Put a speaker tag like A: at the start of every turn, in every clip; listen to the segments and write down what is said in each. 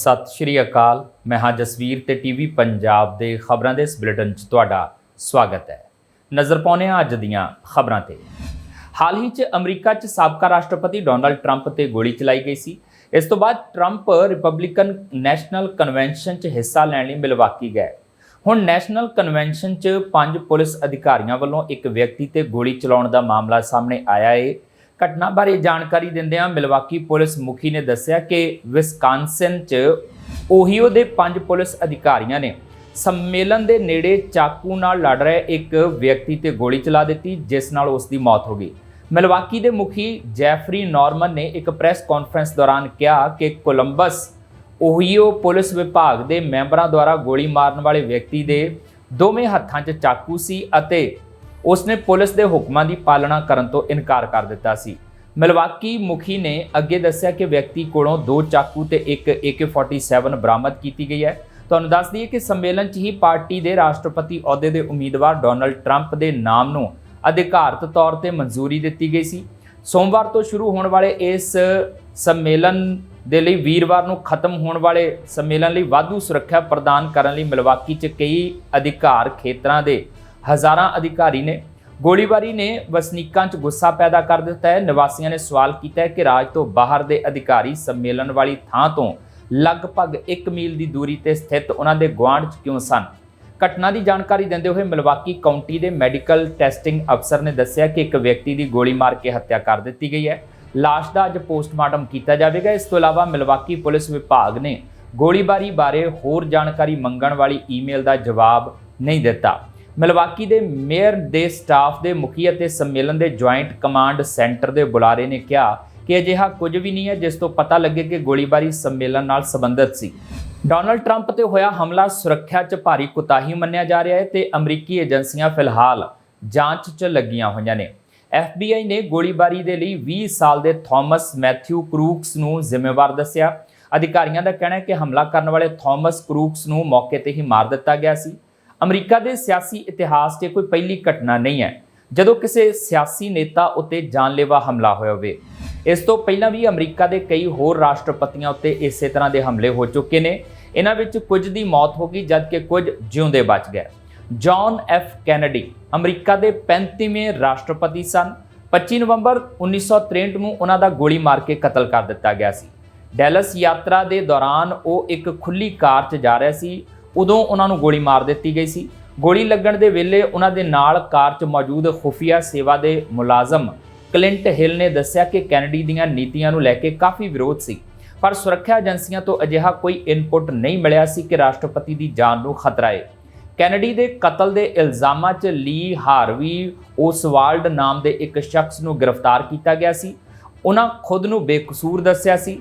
A: ਸਤਿ ਸ਼੍ਰੀ ਅਕਾਲ। ਮੈਂ ਹਾਂ ਜਸਵੀਰ ਤੇ ਟੀਵੀ ਪੰਜਾਬ ਦੇ ਖਬਰਾਂ ਦੇ ਇਸ ਬੁਲੇਟਿਨ 'ਚ ਤੁਹਾਡਾ ਸਵਾਗਤ ਹੈ। ਨਜ਼ਰ ਪਾਉਂਦੇ ਹਾਂ ਅੱਜ ਦੀਆਂ ਖਬਰਾਂ ਤੇ। ਹਾਲ ਹੀ 'ਚ ਅਮਰੀਕਾ 'ਚ ਸਾਬਕਾ ਰਾਸ਼ਟਰਪਤੀ ਡੋਨਲਡ ਟਰੰਪ ਤੇ ਗੋਲੀ ਚਲਾਈ ਗਈ ਸੀ। ਇਸ ਤੋਂ ਬਾਅਦ ਟਰੰਪ ਰਿਪਬਲਿਕਨ ਨੈਸ਼ਨਲ ਕਨਵੈਨਸ਼ਨ 'ਚ ਹਿੱਸਾ ਲੈਣ ਲਈ ਮਿਲਵਾਕੀ ਗਏ। ਹੁਣ ਨੈਸ਼ਨਲ ਕਨਵੈਨਸ਼ਨ 'ਚ ਪੰਜ ਪੁਲਿਸ ਅਧਿਕਾਰੀਆਂ ਵੱਲੋਂ ਇੱਕ ਵਿਅਕਤੀ ਤੇ ਗੋਲੀ ਚਲਾਉਣ ਦਾ ਮਾਮਲਾ ਸਾਹਮਣੇ ਆਇਆ ਏ। ਘਟਨਾ ਬਾਰੇ ਜਾਣਕਾਰੀ ਦਿੰਦਿਆਂ ਮਿਲਵਾਕੀ ਪੁਲਿਸ ਮੁਖੀ ਨੇ ਦੱਸਿਆ ਕਿ ਵਿਸਕਾਂਸਨ 'ਚ ਓਹੀਓ ਦੇ ਪੰਜ ਪੁਲਿਸ ਅਧਿਕਾਰੀਆਂ ਨੇ ਸੰਮੇਲਨ ਦੇ ਨੇੜੇ ਚਾਕੂ ਨਾਲ ਲੜ ਰਹੇ ਇੱਕ ਵਿਅਕਤੀ ਤੇ ਗੋਲੀ ਚਲਾ ਦਿੱਤੀ, ਜਿਸ ਨਾਲ ਉਸ ਦੀ ਮੌਤ ਹੋ ਗਈ। ਮਿਲਵਾਕੀ ਦੇ ਮੁਖੀ ਜੈਫਰੀ ਨਾਰਮਨ ਨੇ ਇੱਕ ਪ੍ਰੈਸ ਕਾਨਫਰੰਸ ਦੌਰਾਨ ਕਿਹਾ ਕਿ ਕੋਲੰਬਸ ਓਹੀਓ ਪੁਲਿਸ ਵਿਭਾਗ ਦੇ ਮੈਂਬਰਾਂ ਦੁਆਰਾ ਗੋਲੀ ਮਾਰਨ ਵਾਲੇ ਵਿਅਕਤੀ ਦੇ ਦੋਵੇਂ ਹੱਥਾਂ 'ਚ ਚਾਕੂ ਸੀ ਅਤੇ ਉਸਨੇ ਪੁਲਿਸ ਦੇ ਹੁਕਮਾਂ ਦੀ ਪਾਲਣਾ ਕਰਨ ਤੋਂ ਇਨਕਾਰ ਕਰ ਦਿੱਤਾ ਸੀ। ਮਿਲਵਾਕੀ ਮੁਖੀ ਨੇ ਅੱਗੇ ਦੱਸਿਆ ਕਿ ਵਿਅਕਤੀ ਕੋਲੋਂ ਦੋ ਚਾਕੂ ਤੇ ਇੱਕ AK47 ਬਰਾਮਦ ਕੀਤੀ ਗਈ ਹੈ। ਤੁਹਾਨੂੰ ਦੱਸ ਦਈਏ ਕਿ ਸੰਮੇਲਨ 'ਚ ਹੀ ਪਾਰਟੀ ਦੇ ਰਾਸ਼ਟਰਪਤੀ ਅਹੁਦੇ ਦੇ ਉਮੀਦਵਾਰ ਡੋਨਲਡ ਟਰੰਪ ਦੇ ਨਾਮ ਨੂੰ ਅਧਿਕਾਰਤ ਤੌਰ ਤੇ ਮਨਜ਼ੂਰੀ ਦਿੱਤੀ ਗਈ ਸੀ। ਸੋਮਵਾਰ ਤੋਂ ਸ਼ੁਰੂ ਹੋਣ ਵਾਲੇ ਇਸ ਸੰਮੇਲਨ ਦੇ ਲਈ ਵੀਰਵਾਰ ਨੂੰ ਖਤਮ ਹੋਣ ਵਾਲੇ ਸੰਮੇਲਨ ਲਈ ਵਾਧੂ ਸੁਰੱਖਿਆ ਪ੍ਰਦਾਨ ਕਰਨ ਲਈ ਮਿਲਵਾਕੀ 'ਚ ਕਈ ਅਧਿਕਾਰ ਖੇਤਰਾਂ ਦੇ ਹਜ਼ਾਰਾਂ ਅਧਿਕਾਰੀ ਨੇ ਗੋਲੀਬਾਰੀ ਨੇ ਵਸਨੀਕਾਂ 'ਚ ਗੁੱਸਾ ਪੈਦਾ ਕਰ ਦਿੱਤਾ ਹੈ। ਨਿਵਾਸੀਆਂ ਨੇ ਸਵਾਲ ਕੀਤਾ ਹੈ ਕਿ ਰਾਜ ਤੋਂ ਬਾਹਰ ਦੇ ਅਧਿਕਾਰੀ ਸੰਮੇਲਨ ਵਾਲੀ ਥਾਂ ਤੋਂ ਲਗਭਗ 1 ਮੀਲ ਦੀ ਦੂਰੀ ਤੇ ਸਥਿਤ ਉਹਨਾਂ ਦੇ ਗੁਆਂਢ 'ਚ ਕਿਉਂ ਸਨ? ਘਟਨਾ ਦੀ ਜਾਣਕਾਰੀ ਦਿੰਦੇ ਹੋਏ ਮਿਲਵਾਕੀ ਕਾਉਂਟੀ ਦੇ ਮੈਡੀਕਲ ਟੈਸਟਿੰਗ ਅਫਸਰ ਨੇ ਦੱਸਿਆ ਕਿ ਇੱਕ ਵਿਅਕਤੀ ਦੀ ਗੋਲੀ ਮਾਰ ਕੇ ਹੱਤਿਆ ਕਰ ਦਿੱਤੀ ਗਈ ਹੈ। ਲਾਸ਼ ਦਾ ਅੱਜ ਪੋਸਟਮਾਰਟਮ ਕੀਤਾ ਜਾਵੇਗਾ। ਇਸ ਤੋਂ ਇਲਾਵਾ ਮਿਲਵਾਕੀ ਪੁਲਿਸ ਵਿਭਾਗ ਨੇ ਗੋਲੀਬਾਰੀ ਬਾਰੇ ਹੋਰ ਜਾਣਕਾਰੀ ਮੰਗਣ ਵਾਲੀ ਈਮੇਲ ਦਾ ਜਵਾਬ ਨਹੀਂ ਦਿੱਤਾ। ਮਿਲਵਾਕੀ ਦੇ ਮੇਅਰ ਦੇ ਸਟਾਫ ਦੇ ਮੁਖੀ ਅਤੇ ਸੰਮੇਲਨ ਦੇ ਜੁਆਇੰਟ ਕਮਾਂਡ ਸੈਂਟਰ ਦੇ ਬੁਲਾਰੇ ਨੇ ਕਿਹਾ ਕਿ ਅਜਿਹਾ ਕੁਝ ਵੀ ਨਹੀਂ ਹੈ, ਜਿਸ ਤੋਂ ਪਤਾ ਲੱਗੇ ਕਿ ਗੋਲੀਬਾਰੀ ਸੰਮੇਲਨ ਨਾਲ ਸੰਬੰਧਿਤ ਸੀ। ਡੋਨਲਡ ਟਰੰਪ ਤੇ ਹੋਇਆ ਹਮਲਾ ਸੁਰੱਖਿਆ 'ਚ ਭਾਰੀ ਕੁਤਾਹੀ ਮੰਨਿਆ ਜਾ ਰਿਹਾ ਹੈ ਤੇ ਅਮਰੀਕੀ ਏਜੰਸੀਆਂ ਫਿਲਹਾਲ ਜਾਂਚ 'ਚ ਲੱਗੀਆਂ ਹੋਈਆਂ ਨੇ। FBI ਨੇ ਗੋਲੀਬਾਰੀ ਦੇ ਲਈ 20 ਸਾਲ ਦੇ ਥਾਮਸ ਮੈਥਿਊ ਕਰੂਕਸ ਨੂੰ ਜ਼ਿੰਮੇਵਾਰ ਦੱਸਿਆ। ਅਧਿਕਾਰੀਆਂ ਦਾ ਕਹਿਣਾ ਹੈ ਕਿ ਹਮਲਾ ਕਰਨ ਵਾਲੇ ਥਾਮਸ ਕਰੂਕਸ ਨੂੰ ਮੌਕੇ ਤੇ ਹੀ ਮਾਰ ਦਿੱਤਾ ਗਿਆ ਸੀ। ਅਮਰੀਕਾ ਦੇ ਸਿਆਸੀ ਇਤਿਹਾਸ 'ਚ ਕੋਈ ਪਹਿਲੀ ਘਟਨਾ ਨਹੀਂ ਹੈ। ਜਦੋਂ ਕਿਸੇ ਸਿਆਸੀ ਨੇਤਾ ਉੱਤੇ ਜਾਨਲੇਵਾ ਹਮਲਾ ਹੋਇਆ ਹੋਵੇ, ਇਸ ਤੋਂ ਪਹਿਲਾਂ ਵੀ ਅਮਰੀਕਾ ਦੇ ਕਈ ਹੋਰ ਰਾਸ਼ਟਰਪਤੀਆਂ ਉੱਤੇ ਇਸੇ ਤਰ੍ਹਾਂ ਦੇ ਹਮਲੇ ਹੋ ਚੁੱਕੇ ਨੇ। ਇਹਨਾਂ ਵਿੱਚ ਕੁਝ ਦੀ ਮੌਤ ਹੋ ਗਈ, ਜਦਕਿ ਕੁਝ ਜਿਉਂਦੇ ਬਚ ਗਏ। ਜੌਨ ਐਫ ਕੈਨੇਡੀ ਅਮਰੀਕਾ ਦੇ 35ਵੇਂ ਰਾਸ਼ਟਰਪਤੀ ਸਨ। 25 ਨਵੰਬਰ 1963 ਨੂੰ ਉਹਨਾਂ ਦਾ ਗੋਲੀ ਮਾਰ ਕੇ ਕਤਲ ਕਰ ਦਿੱਤਾ ਗਿਆ ਸੀ। ਡੈਲਸ ਯਾਤਰਾ ਦੇ ਦੌਰਾਨ ਉਹ ਇੱਕ ਖੁੱਲੀ ਕਾਰ 'ਚ ਜਾ ਰਿਹਾ ਸੀ। ਉਦੋਂ ਉਹਨਾਂ ਨੂੰ ਗੋਲੀ ਮਾਰ ਦਿੱਤੀ ਗਈ ਸੀ। ਗੋਲੀ ਲੱਗਣ ਦੇ ਵੇਲੇ ਉਹਨਾਂ ਦੇ ਨਾਲ ਕਾਰ 'ਚ ਮੌਜੂਦ ਖੁਫੀਆ ਸੇਵਾ ਦੇ ਮੁਲਾਜ਼ਮ ਕਲਿੰਟ ਹਿਲ ਨੇ ਦੱਸਿਆ ਕਿ ਕੈਨੇਡੀ ਦੀਆਂ ਨੀਤੀਆਂ ਨੂੰ ਲੈ ਕੇ ਕਾਫੀ ਵਿਰੋਧ ਸੀ। ਪਰ ਸੁਰੱਖਿਆ ਏਜੰਸੀਆਂ ਤੋਂ ਅਜਿਹਾ ਕੋਈ ਇਨਪੁਟ ਨਹੀਂ ਮਿਲਿਆ ਸੀ ਕਿ ਰਾਸ਼ਟਰਪਤੀ ਦੀ ਜਾਨ ਨੂੰ ਖਤਰਾ ਹੈ ਕੈਨੇਡੀ ਦੇ ਕਤਲ ਦੇ ਇਲਜ਼ਾਮਾਂ 'ਚ ਲੀ ਹਾਰਵੀ ਓਸਵਾਲਡ ਨਾਮ ਦੇ ਇੱਕ ਸ਼ਖਸ ਨੂੰ ਗ੍ਰਿਫਤਾਰ ਕੀਤਾ ਗਿਆ ਸੀ। ਉਹਨਾਂ ਖੁਦ ਨੂੰ ਬੇਕਸੂਰ ਦੱਸਿਆ ਸੀ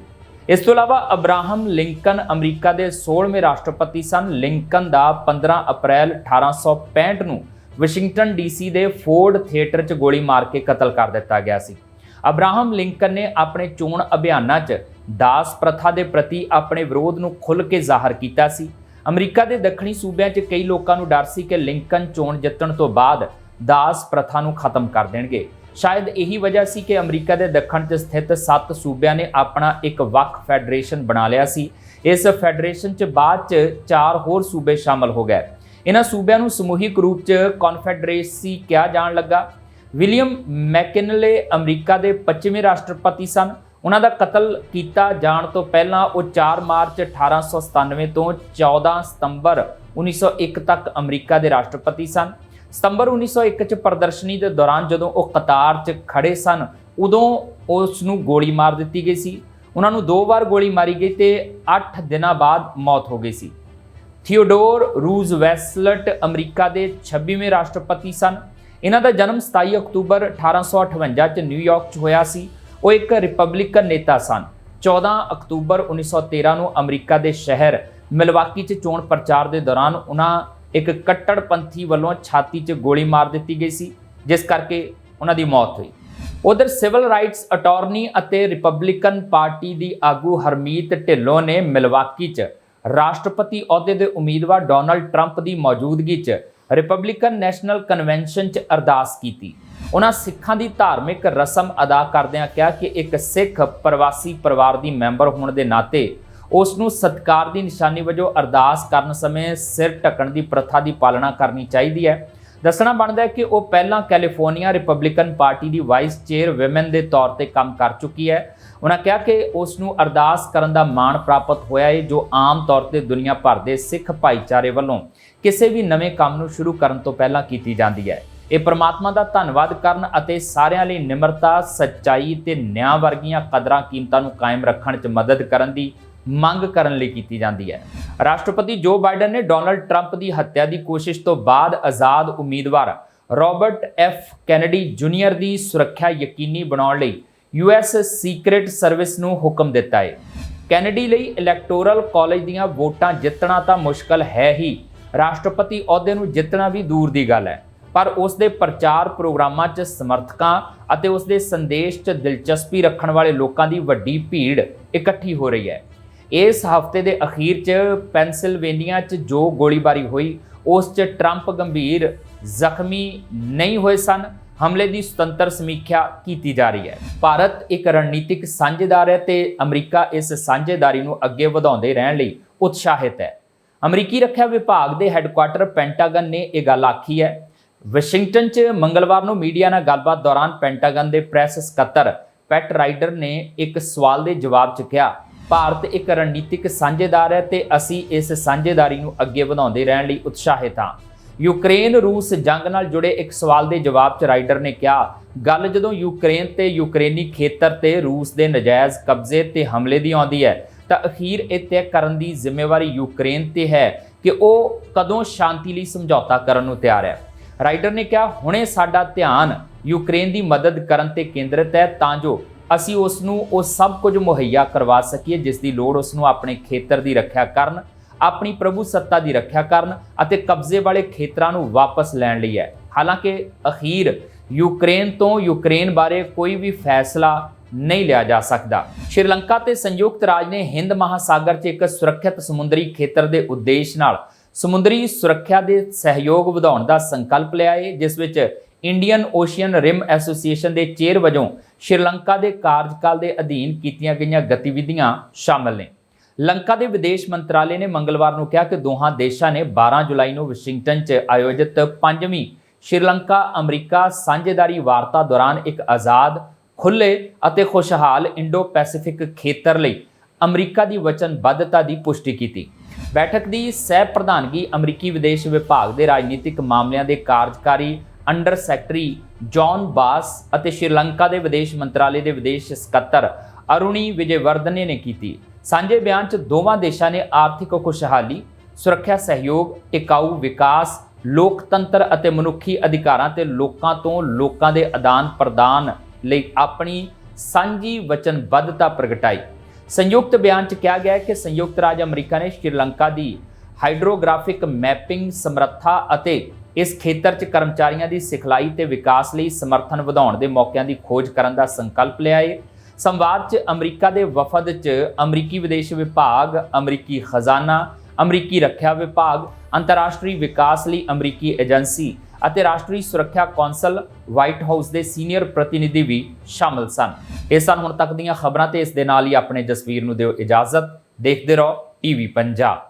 A: ਇਸ ਤੋਂ ਇਲਾਵਾ ਅਬਰਾਹਮ ਲਿੰਕਨ ਅਮਰੀਕਾ ਦੇ 16ਵੇਂ ਰਾਸ਼ਟਰਪਤੀ ਸਨ। ਲਿੰਕਨ ਦਾ 15 ਅਪ੍ਰੈਲ 1865 ਨੂੰ ਵਾਸ਼ਿੰਗਟਨ ਡੀਸੀ ਦੇ ਫੋਰਡ ਥੀਏਟਰ 'ਚ ਗੋਲੀ ਮਾਰ ਕੇ ਕਤਲ ਕਰ ਦਿੱਤਾ ਗਿਆ ਸੀ। ਅਬਰਾਹਮ ਲਿੰਕਨ ਨੇ ਆਪਣੇ ਚੋਣ ਅਭਿਆਨਾਂ 'ਚ ਦਾਸ ਪ੍ਰਥਾ ਦੇ ਪ੍ਰਤੀ ਆਪਣੇ ਵਿਰੋਧ ਨੂੰ ਖੁੱਲ੍ਹ ਕੇ ਜ਼ਾਹਰ ਕੀਤਾ ਸੀ। ਅਮਰੀਕਾ ਦੇ ਦੱਖਣੀ ਸੂਬਿਆਂ 'ਚ ਕਈ ਲੋਕਾਂ ਨੂੰ ਡਰ ਸੀ ਕਿ ਲਿੰਕਨ ਚੋਣ ਜਿੱਤਣ ਤੋਂ ਬਾਅਦ ਦਾਸ ਪ੍ਰਥਾ ਨੂੰ ਖਤਮ ਕਰ ਦੇਣਗੇ। ਸ਼ਾਇਦ ਇਹੀ ਵਜ੍ਹਾ ਸੀ ਕਿ ਅਮਰੀਕਾ ਦੇ ਦੱਖਣ 'ਚ ਸਥਿਤ ਸੱਤ ਸੂਬਿਆਂ ਨੇ ਆਪਣਾ ਇੱਕ ਵੱਖ ਫੈਡਰੇਸ਼ਨ ਬਣਾ ਲਿਆ ਸੀ। ਇਸ ਫੈਡਰੇਸ਼ਨ 'ਚ ਬਾਅਦ 'ਚ ਚਾਰ ਹੋਰ ਸੂਬੇ ਸ਼ਾਮਲ ਹੋ ਗਏ। ਇਹਨਾਂ ਸੂਬਿਆਂ ਨੂੰ ਸਮੂਹਿਕ ਰੂਪ 'ਚ ਕਨਫੈਡਰੇਸੀ ਕਿਹਾ ਜਾਣ ਲੱਗਾ। ਵਿਲੀਅਮ ਮੈਕਿਨਲੇ ਅਮਰੀਕਾ ਦੇ 25ਵੇਂ ਰਾਸ਼ਟਰਪਤੀ ਸਨ। ਉਹਨਾਂ ਦਾ ਕਤਲ ਕੀਤਾ ਜਾਣ ਤੋਂ ਪਹਿਲਾਂ ਉਹ 4 ਮਾਰਚ 1897 ਤੋਂ 14 ਸਤੰਬਰ 1901 ਤੱਕ ਅਮਰੀਕਾ ਦੇ ਰਾਸ਼ਟਰਪਤੀ ਸਨ। ਸਤੰਬਰ 1901 ਚ ਪ੍ਰਦਰਸ਼ਨੀ ਦੇ ਦੌਰਾਨ ਜਦੋਂ ਉਹ ਕਤਾਰ 'ਚ ਖੜੇ ਸਨ, ਉਦੋਂ ਉਸ ਨੂੰ ਗੋਲੀ ਮਾਰ ਦਿੱਤੀ ਗਈ ਸੀ। ਉਹਨਾਂ ਨੂੰ ਦੋ ਵਾਰ ਗੋਲੀ ਮਾਰੀ ਗਈ ਤੇ 8 ਦਿਨਾਂ ਬਾਅਦ ਮੌਤ ਹੋ ਗਈ ਸੀ। ਥੀਓਡੋਰ ਰੂਜ਼ਵੈਸਲਟ ਅਮਰੀਕਾ ਦੇ 26ਵੇਂ ਰਾਸ਼ਟਰਪਤੀ ਸਨ। ਇਹਨਾਂ ਦਾ ਜਨਮ 27 ਅਕਤੂਬਰ 1858 ਚ ਨਿਊਯਾਰਕ 'ਚ ਹੋਇਆ ਸੀ। ਉਹ ਇੱਕ ਰਿਪਬਲਿਕਨ ਨੇਤਾ ਸਨ। 14 ਅਕਤੂਬਰ 1913 ਨੂੰ ਅਮਰੀਕਾ ਦੇ ਸ਼ਹਿਰ ਮਿਲਵਾਕੀ 'ਚ ਚੋਣ ਪ੍ਰਚਾਰ ਦੇ ਦੌਰਾਨ ਉਹਨਾਂ ਇੱਕ ਕੱਟੜਪੰਥੀ ਵੱਲੋਂ ਛਾਤੀ 'ਚ ਗੋਲੀ ਮਾਰ ਦਿੱਤੀ ਗਈ ਸੀ, ਜਿਸ ਕਰਕੇ ਉਹਨਾਂ ਦੀ ਮੌਤ ਹੋਈ। ਉਧਰ ਸਿਵਲ ਰਾਈਟਸ ਅਟਾਰਨੀ ਅਤੇ ਰਿਪਬਲਿਕਨ ਪਾਰਟੀ ਦੀ ਆਗੂ ਹਰਮੀਤ ਢਿੱਲੋਂ ਨੇ ਮਿਲਵਾਕੀ 'ਚ ਰਾਸ਼ਟਰਪਤੀ ਅਹੁਦੇ ਦੇ ਉਮੀਦਵਾਰ ਡੋਨਲਡ ਟਰੰਪ ਦੀ ਮੌਜੂਦਗੀ 'ਚ ਰਿਪਬਲਿਕਨ ਨੈਸ਼ਨਲ ਕਨਵੈਨਸ਼ਨ 'ਚ ਅਰਦਾਸ ਕੀਤੀ। ਉਹਨਾਂ ਸਿੱਖਾਂ ਦੀ ਧਾਰਮਿਕ ਰਸਮ ਅਦਾ ਕਰਦਿਆਂ ਕਿਹਾ ਕਿ ਇੱਕ ਸਿੱਖ ਪ੍ਰਵਾਸੀ ਪਰਿਵਾਰ ਦੀ ਮੈਂਬਰ ਹੋਣ ਦੇ ਨਾਤੇ ਉਸ ਨੂੰ ਸਤਕਾਰ ਦੀ ਨਿਸ਼ਾਨੀ ਵਜੋਂ ਅਰਦਾਸ ਕਰਨ ਸਮੇਂ ਸਿਰ ਢੱਕਣ ਦੀ ਪ੍ਰਥਾ ਦੀ ਪਾਲਣਾ ਕਰਨੀ ਚਾਹੀਦੀ ਹੈ। ਦੱਸਣਾ ਬਣਦਾ ਹੈ ਕਿ ਉਹ ਪਹਿਲਾਂ ਕੈਲੀਫੋਰਨੀਆ ਰਿਪਬਲਿਕਨ ਪਾਰਟੀ ਦੀ ਵਾਈਸ ਚੇਅਰ ਔਮਨ ਦੇ ਤੌਰ ਤੇ ਕੰਮ ਕਰ ਚੁੱਕੀ ਹੈ। ਉਹਨਾਂ ਕਿਹਾ ਕਿ ਉਸ ਨੂੰ ਅਰਦਾਸ ਕਰਨ ਦਾ ਮਾਣ ਪ੍ਰਾਪਤ ਹੋਇਆ ਹੈ ਜੋ ਆਮ ਤੌਰ ਤੇ ਦੁਨੀਆ ਭਰ ਦੇ ਸਿੱਖ ਭਾਈਚਾਰੇ ਵੱਲੋਂ ਕਿਸੇ ਵੀ ਨਵੇਂ ਕੰਮ ਨੂੰ ਸ਼ੁਰੂ ਕਰਨ ਤੋਂ ਪਹਿਲਾਂ ਕੀਤੀ ਜਾਂਦੀ ਹੈ। ਇਹ ਪਰਮਾਤਮਾ ਦਾ ਧੰਨਵਾਦ ਕਰਨ ਅਤੇ ਸਾਰਿਆਂ ਲਈ ਨਿਮਰਤਾ, ਸੱਚਾਈ ਤੇ ਨਿਆਂ ਵਰਗੀਆਂ ਕਦਰਾਂ ਕੀਮਤਾਂ ਨੂੰ ਕਾਇਮ ਰੱਖਣ 'ਚ ਮਦਦ ਕਰਨ ਦੀ ਮੰਗ ਕਰਨ ਲਈ ਕੀਤੀ ਜਾਂਦੀ ਹੈ। ਰਾਸ਼ਟਰਪਤੀ ਜੋ ਬਾਈਡਨ ਨੇ ਡੋਨਲਡ ਟਰੰਪ ਦੀ ਹੱਤਿਆ ਦੀ ਕੋਸ਼ਿਸ਼ ਤੋਂ ਬਾਅਦ ਆਜ਼ਾਦ ਉਮੀਦਵਾਰ ਰਾਬਰਟ ਐਫ ਕੈਨੇਡੀ ਜੂਨੀਅਰ ਦੀ ਸੁਰੱਖਿਆ ਯਕੀਨੀ ਬਣਾਉਣ ਲਈ ਯੂਐਸ ਸੀਕ੍ਰੀਟ ਸਰਵਿਸ ਨੂੰ ਹੁਕਮ ਦਿੱਤਾ ਹੈ। ਕੈਨੇਡੀ ਲਈ ਇਲੈਕਟੋਰਲ ਕਾਲਜ ਦੀਆਂ ਵੋਟਾਂ ਜਿੱਤਣਾ ਤਾਂ ਮੁਸ਼ਕਲ ਹੈ ਹੀ। ਰਾਸ਼ਟਰਪਤੀ ਅਹੁਦੇ ਨੂੰ ਜਿੱਤਣਾ ਵੀ ਦੂਰ ਦੀ ਗੱਲ ਹੈ। ਪਰ ਉਸ ਦੇ ਪ੍ਰਚਾਰ ਪ੍ਰੋਗਰਾਮਾਂ 'ਚ ਸਮਰਥਕਾਂ ਅਤੇ ਉਸ ਦੇ ਸੰਦੇਸ਼ 'ਚ ਦਿਲਚਸਪੀ ਰੱਖਣ ਵਾਲੇ ਲੋਕਾਂ ਦੀ ਵੱਡੀ ਭੀੜ ਇਕੱਠੀ ਹੋ ਰਹੀ ਹੈ। ਇਸ ਹਫ਼ਤੇ ਦੇ ਅਖੀਰ 'ਚ ਪੈਨਸਿਲਵੇਨੀਆ 'ਚ ਜੋ ਗੋਲੀਬਾਰੀ ਹੋਈ, ਉਸ 'ਚ ਟਰੰਪ ਗੰਭੀਰ ਜ਼ਖਮੀ ਨਹੀਂ ਹੋਏ ਸਨ। ਹਮਲੇ ਦੀ ਸੁਤੰਤਰ ਸਮੀਖਿਆ ਕੀਤੀ ਜਾ ਰਹੀ ਹੈ। ਭਾਰਤ ਇੱਕ ਰਣਨੀਤਿਕ ਸਾਂਝੇਦਾਰ ਹੈ ਤੇ ਅਮਰੀਕਾ ਇਸ ਸਾਂਝੇਦਾਰੀ ਨੂੰ ਅੱਗੇ ਵਧਾਉਂਦੇ ਰਹਿਣ ਲਈ ਉਤਸ਼ਾਹਿਤ ਹੈ। ਅਮਰੀਕੀ ਰੱਖਿਆ ਵਿਭਾਗ ਦੇ ਹੈੱਡਕੁਆਟਰ ਪੈਂਟਾਗਨ ਨੇ ਇਹ ਗੱਲ ਆਖੀ ਹੈ। ਵਾਸ਼ਿੰਗਟਨ 'ਚ ਮੰਗਲਵਾਰ ਨੂੰ ਮੀਡੀਆ ਨਾਲ ਗੱਲਬਾਤ ਦੌਰਾਨ ਪੈਂਟਾਗਨ ਦੇ ਪ੍ਰੈਸ ਸਕੱਤਰ ਪੈਟ ਰਾਈਡਰ ਨੇ ਇੱਕ ਸਵਾਲ ਦੇ ਜਵਾਬ 'ਚ ਕਿਹਾ ਭਾਰਤ ਇੱਕ ਰਣਨੀਤਿਕ ਸਾਂਝੇਦਾਰ ਹੈ ਤੇ ਅਸੀਂ ਇਸ ਸਾਂਝੇਦਾਰੀ ਨੂੰ ਅੱਗੇ ਵਧਾਉਂਦੇ ਰਹਿਣ ਲਈ ਉਤਸ਼ਾਹਿਤ ਹਾਂ। ਯੂਕਰੇਨ ਰੂਸ ਜੰਗ ਨਾਲ ਜੁੜੇ ਇੱਕ ਸਵਾਲ ਦੇ ਜਵਾਬ 'ਚ ਰਾਈਡਰ ਨੇ ਕਿਹਾ, ਗੱਲ ਜਦੋਂ ਯੂਕਰੇਨ ਤੇ ਯੂਕਰੇਨੀ ਖੇਤਰ ਤੇ ਰੂਸ ਦੇ ਨਜਾਇਜ਼ ਕਬਜ਼ੇ ਤੇ ਹਮਲੇ ਦੀ ਆਉਂਦੀ ਹੈ, ਤਾਂ ਅਖੀਰ ਇਹ ਤੈਅ ਕਰਨ ਦੀ ਜ਼ਿੰਮੇਵਾਰੀ ਯੂਕਰੇਨ ਤੇ ਹੈ ਕਿ ਉਹ ਕਦੋਂ ਸ਼ਾਂਤੀ ਲਈ ਸਮਝੌਤਾ ਕਰਨ ਨੂੰ ਤਿਆਰ ਹੈ। ਰਾਈਡਰ ਨੇ ਕਿਹਾ, ਹੁਣੇ ਸਾਡਾ ਧਿਆਨ ਯੂਕਰੇਨ ਦੀ ਮਦਦ ਕਰਨ ਤੇ ਕੇਂਦਰਿਤ ਹੈ, ਤਾਂ ਜੋ ਅਸੀਂ ਉਸ ਨੂੰ ਉਹ ਸਭ ਕੁਝ ਮੁਹੱਈਆ ਕਰਵਾ ਸਕੀਏ, ਜਿਸ ਦੀ ਲੋੜ ਉਸ ਨੂੰ ਆਪਣੇ ਖੇਤਰ ਦੀ ਰੱਖਿਆ ਕਰਨ, ਆਪਣੀ ਪ੍ਰਭੂ ਸੱਤਾ ਦੀ ਰੱਖਿਆ ਕਰਨ ਅਤੇ ਕਬਜ਼ੇ ਵਾਲੇ ਖੇਤਰਾਂ ਨੂੰ ਵਾਪਸ ਲੈਣ ਲਈ ਹੈ। ਹਾਲਾਂਕਿ ਅਖੀਰ ਯੂਕਰੇਨ ਤੋਂ ਯੂਕਰੇਨ ਬਾਰੇ ਕੋਈ ਵੀ ਫੈਸਲਾ ਨਹੀਂ ਲਿਆ ਜਾ ਸਕਦਾ। ਸ਼੍ਰੀਲੰਕਾ ਤੇ ਸੰਯੁਕਤ ਰਾਜ ਨੇ ਹਿੰਦ ਮਹਾਸਾਗਰ 'ਚ ਇੱਕ ਸੁਰੱਖਿਅਤ ਸਮੁੰਦਰੀ ਖੇਤਰ ਦੇ ਉਦੇਸ਼ ਨਾਲ ਸਮੁੰਦਰੀ ਸੁਰੱਖਿਆ ਦੇ ਸਹਿਯੋਗ ਵਧਾਉਣ ਦਾ ਸੰਕਲਪ ਲਿਆ ਹੈ ਜਿਸ ਵਿੱਚ ਇੰਡੀਅਨ ਓਸ਼ੀਅਨ ਰਿਮ ਐਸੋਸੀਏਸ਼ਨ ਦੇ ਚੇਅਰ ਵਜੋਂ ਸ਼੍ਰੀਲੰਕਾ ਦੇ ਕਾਰਜਕਾਲ ਦੇ ਅਧੀਨ ਕੀਤੀਆਂ ਗਈਆਂ ਗਤੀਵਿਧੀਆਂ ਸ਼ਾਮਲ ਨੇ। ਲੰਕਾ ਦੇ ਵਿਦੇਸ਼ ਮੰਤਰਾਲੇ ਨੇ ਮੰਗਲਵਾਰ ਨੂੰ ਕਿਹਾ ਕਿ ਦੋਹਾਂ ਦੇਸ਼ਾਂ ਨੇ 12 ਜੁਲਾਈ ਨੂੰ ਵਾਸ਼ਿੰਗਟਨ 'ਚ ਆਯੋਜਿਤ ਪੰਜਵੀਂ ਸ਼੍ਰੀਲੰਕਾ ਅਮਰੀਕਾ ਸਾਂਝੇਦਾਰੀ ਵਾਰਤਾ ਦੌਰਾਨ ਇੱਕ ਆਜ਼ਾਦ ਖੁੱਲੇ ਅਤੇ ਖੁਸ਼ਹਾਲ ਇੰਡੋ ਪੈਸੀਫਿਕ ਖੇਤਰ ਲਈ ਅਮਰੀਕਾ ਦੀ ਵਚਨਬੱਧਤਾ ਦੀ ਪੁਸ਼ਟੀ ਕੀਤੀ। ਬੈਠਕ ਦੀ ਸਹਿ ਪ੍ਰਧਾਨਗੀ ਅਮਰੀਕੀ ਵਿਦੇਸ਼ ਵਿਭਾਗ ਦੇ ਰਾਜਨੀਤਿਕ ਮਾਮਲਿਆਂ ਦੇ ਕਾਰਜਕਾਰੀ ਅੰਡਰ ਸੈਕਟਰੀ ਜੌਨ ਬਾਸ ਅਤੇ ਸ਼੍ਰੀਲੰਕਾ ਦੇ ਵਿਦੇਸ਼ ਮੰਤਰਾਲੇ ਦੇ ਵਿਦੇਸ਼ ਸਕੱਤਰ ਅਰੁਣੀ ਵਿਜੇਵਰਧਨੇ ਨੇ ਕੀਤੀ। ਸਾਂਝੇ ਬਿਆਨ 'ਚ ਦੋਵਾਂ ਦੇਸ਼ਾਂ ਨੇ ਆਰਥਿਕ ਖੁਸ਼ਹਾਲੀ, ਸੁਰੱਖਿਆ ਸਹਿਯੋਗ, ਟਿਕਾਊ ਵਿਕਾਸ, ਲੋਕਤੰਤਰ ਅਤੇ ਮਨੁੱਖੀ ਅਧਿਕਾਰਾਂ ਤੇ ਲੋਕਾਂ ਤੋਂ ਲੋਕਾਂ ਦੇ ਆਦਾਨ ਪ੍ਰਦਾਨ ਲਈ ਆਪਣੀ ਸਾਂਝੀ ਵਚਨਬੱਧਤਾ ਪ੍ਰਗਟਾਈ। ਸੰਯੁਕਤ ਬਿਆਨ 'ਚ ਕਿਹਾ ਗਿਆ ਹੈ ਕਿ ਸੰਯੁਕਤ ਰਾਜ ਅਮਰੀਕਾ ਨੇ ਸ਼੍ਰੀਲੰਕਾ ਦੀ ਹਾਈਡਰੋਗ੍ਰਾਫਿਕ ਮੈਪਿੰਗ ਸਮਰੱਥਾ ਅਤੇ ਇਸ ਖੇਤਰ 'ਚ ਕਰਮਚਾਰੀਆਂ ਦੀ ਸਿਖਲਾਈ ਤੇ ਵਿਕਾਸ ਲਈ ਸਮਰਥਨ ਵਧਾਉਣ ਦੇ ਮੌਕਿਆਂ ਦੀ ਖੋਜ ਕਰਨ ਦਾ ਸੰਕਲਪ ਲਿਆ ਹੈ ਸੰਵਾਦ 'ਚ ਅਮਰੀਕਾ ਦੇ ਵਫਦ 'ਚ ਅਮਰੀਕੀ ਵਿਦੇਸ਼ ਵਿਭਾਗ, ਅਮਰੀਕੀ ਖਜ਼ਾਨਾ, ਅਮਰੀਕੀ ਰੱਖਿਆ ਵਿਭਾਗ, ਅੰਤਰਰਾਸ਼ਟਰੀ ਵਿਕਾਸ ਲਈ ਅਮਰੀਕੀ ਏਜੰਸੀ ਅਤੇ ਰਾਸ਼ਟਰੀ ਸੁਰੱਖਿਆ ਕੌਂਸਲ ਵਾਈਟ ਹਾਊਸ ਦੇ ਸੀਨੀਅਰ ਪ੍ਰਤੀਨਿਧੀ ਵੀ ਸ਼ਾਮਲ ਸਨ। ਇਹ ਸਨ ਹੁਣ ਤੱਕ ਦੀਆਂ ਖਬਰਾਂ ਤੇ ਇਸ ਦੇ ਨਾਲ ਹੀ ਆਪਣੇ ਜਸਵੀਰ ਨੂੰ ਦਿਓ ਇਜਾਜ਼ਤ। ਦੇਖਦੇ ਰਹੋ ਟੀਵੀ ਪੰਜਾਬ।